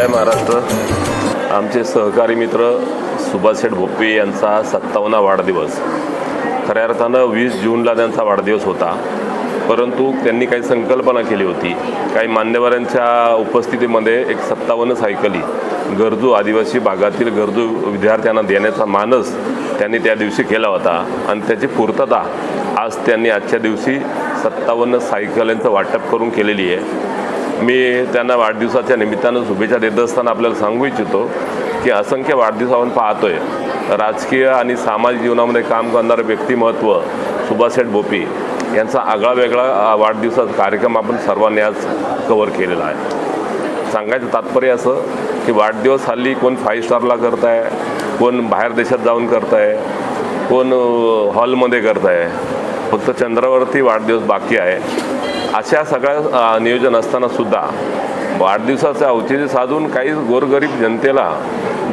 जय महाराष्ट्र. आमचे सहकारी मित्र सुभाष शेठ भोपे यांचा सत्तावन्ना वाढदिवस. खऱ्या अर्थानं वीस जूनला त्यांचा वाढदिवस होता. परंतु त्यांनी काही संकल्पना केली होती. काही मान्यवरांच्या उपस्थितीमध्ये एक सत्तावन्न सायकली गरजू आदिवासी भागातील गरजू विद्यार्थ्यांना देण्याचा मानस त्यांनी त्या दिवशी केला होता. आणि त्याची पूर्तता आज त्यांनी आजच्या दिवशी सत्तावन्न सायकलींचं वाटप करून केलेली आहे. मी त्यांना वाढदिवसाच्या निमित्तानं शुभेच्छा देत असताना आपल्याला सांगू इच्छितो की असंख्य वाढदिवस आपण पाहतोय. राजकीय आणि सामाजिक जीवनामध्ये काम करणारं व्यक्तिमत्व सुभाषेठ बोपी यांचा आगळा वेगळा वाढदिवसाचा कार्यक्रम आपण सर्वांनी आज कवर केलेला आहे. सांगायचं तात्पर्य असं की वाढदिवस हल्ली कोण फाईव्ह स्टारला करत आहे कोण बाहेर देशात जाऊन करत आहे कोण हॉलमध्ये करत आहे फक्त चंद्रावरती वाढदिवस बाकी आहे. अशा सगळ्या नियोजन असताना सुद्धा वाढदिवसाचं औचित्य साधून काही गोरगरीब जनतेला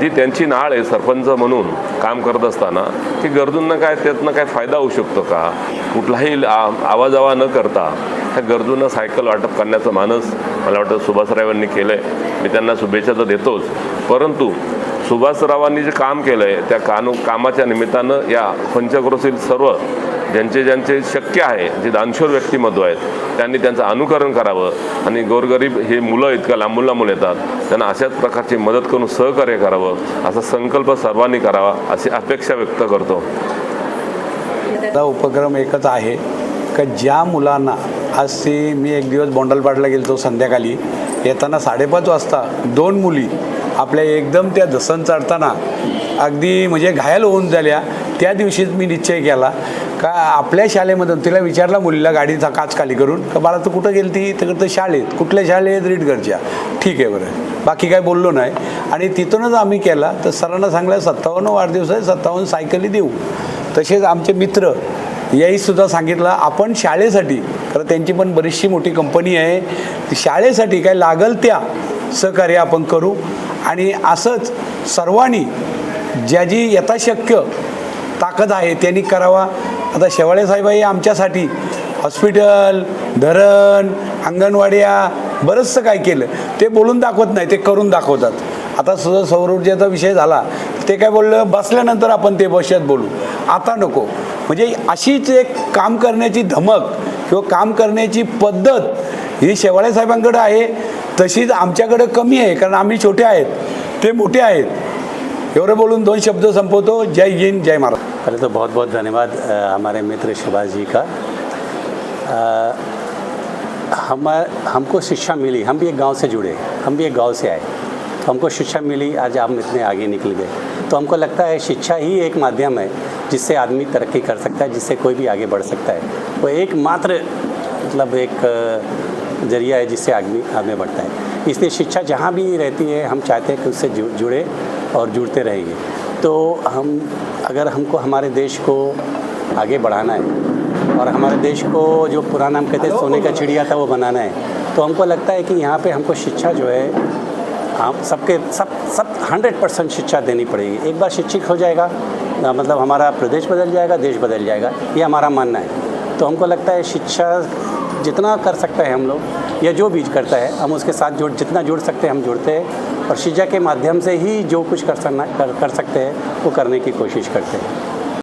जी त्यांची नाळ आहे सरपंच म्हणून काम करत असताना की गरजूंना काय त्यातनं काय फायदा होऊ शकतो का? कुठलाही आ- आवाजावा न करता त्या गरजूंना सायकल वाटप करण्याचं मानस मला वाटतं सुभाषरावांनी केलं आहे मी त्यांना शुभेच्छा तर देतोच. परंतु सुभाषरावांनी जे काम केलं आहे त्या कानू कामाच्या निमित्तानं या पंचक्रोशील सर्व ज्यांचे ज्यांचे शक्य आहे जे दानशूर व्यक्तिमत्व आहेत त्यांनी त्यांचं अनुकरण करावं. आणि गोरगरीब हे मुलं इतक्या लांबून लांबून येतात. त्यांना अशाच प्रकारची मदत करून सहकार्य करावं. असा संकल्प सर्वांनी करावा अशी अपेक्षा व्यक्त करतो. उपक्रम एकच आहे का ज्या मुलांना आज ते मी एक दिवस बोंडलपाडला गेलो संध्याकाळी. येताना साडेपाच वाजता दोन मुली आपल्या एकदम त्या दसन चढताना अगदी म्हणजे घायल होऊन झाल्या. त्या दिवशीच मी निश्चय केला का आपल्या शाळेमधून तिला विचारला मुलीला गाडीचा काच खाली करून का बाळा तू कुठं गेली ती तर तर शाळेत. कुठल्या शाळेत? रीडगडच्या ठीक आहे बरं. बाकी काय बोललो नाही. आणि तिथूनच आम्ही केला. तर सरांना सांगलं सत्तावन्न वाढदिवस आहे सत्तावन्न सायकली देऊ. तसेच आमचे मित्र याही सुद्धा सांगितलं आपण शाळेसाठी कारण त्यांची पण बरीचशी मोठी कंपनी आहे ती शाळेसाठी काय लागल त्या सहकार्य आपण करू. आणि असंच सर्वांनी ज्या जी यथाशक्य ताकद आहे त्यांनी करावा. आता शेवाळे साहेब हे आमच्यासाठी हॉस्पिटल धरण अंगणवाड्या बरंचसं काय केलं. ते बोलून दाखवत नाही ते करून दाखवतात. आता सुद्धा सौर ऊर्जेचा विषय झाला ते काय बोललं बसल्यानंतर आपण ते भविष्यात बोलू. आता नको. म्हणजे अशीच एक काम करण्याची धमक किंवा काम करण्याची पद्धत ही शेवाळे साहेबांकडे आहे तशीच आमच्याकडं कमी आहे कारण आम्ही छोटे आहेत ते मोठे आहेत. एवढं बोलून दोन शब्द संपवतो जय हिंद जय महाराज पहले तो बहुत बहुत धन्यवाद हमारे मित्र सुभाष जी का हम, हमको शिक्षा मिली, हम भी एक गाँव से जुड़े, हम भी एक गाँव से आए। तो हमको शिक्षा मिली, आज हम इतने आगे निकल गए। तो हमको लगता है शिक्षा ही एक माध्यम है, जिससे आदमी तरक्की कर सकता है, जिससे कोई भी आगे बढ़ सकता है। वो एकमात्र मतलब एक ज़रिया है जिससे आदमी आगे बढ़ता है। इसलिए शिक्षा जहाँ भी रहती है, हम चाहते हैं कि उससे जुड़े। और जुड़ते रहेंगे। तो हम अगर हमको हमारे देश को आगे बढ़ाना है और हमारे देश को जो पुराना हम कहते हैं सोने का चिड़िया था वो बनाना है तो हमको लगता है कि यहाँ पे हमको शिक्षा जो है हम सबके सब सब हंड्रेड परसेंट शिक्षा देनी पड़ेगी। एक बार शिक्षित हो जाएगा मतलब हमारा प्रदेश बदल जाएगा देश बदल जाएगा ये हमारा मानना है। तो हमको लगता है शिक्षा जितना कर सकता है हम लोग या जो बीज करता है हम उसके साथ जुड़ जितना जुड़ सकते हैं हम जुड़ते हैं। और शिजा के माध्यम से ही जो कुछ कर सकना कर, कर सकते हैं वो करने की कोशिश करते हैं।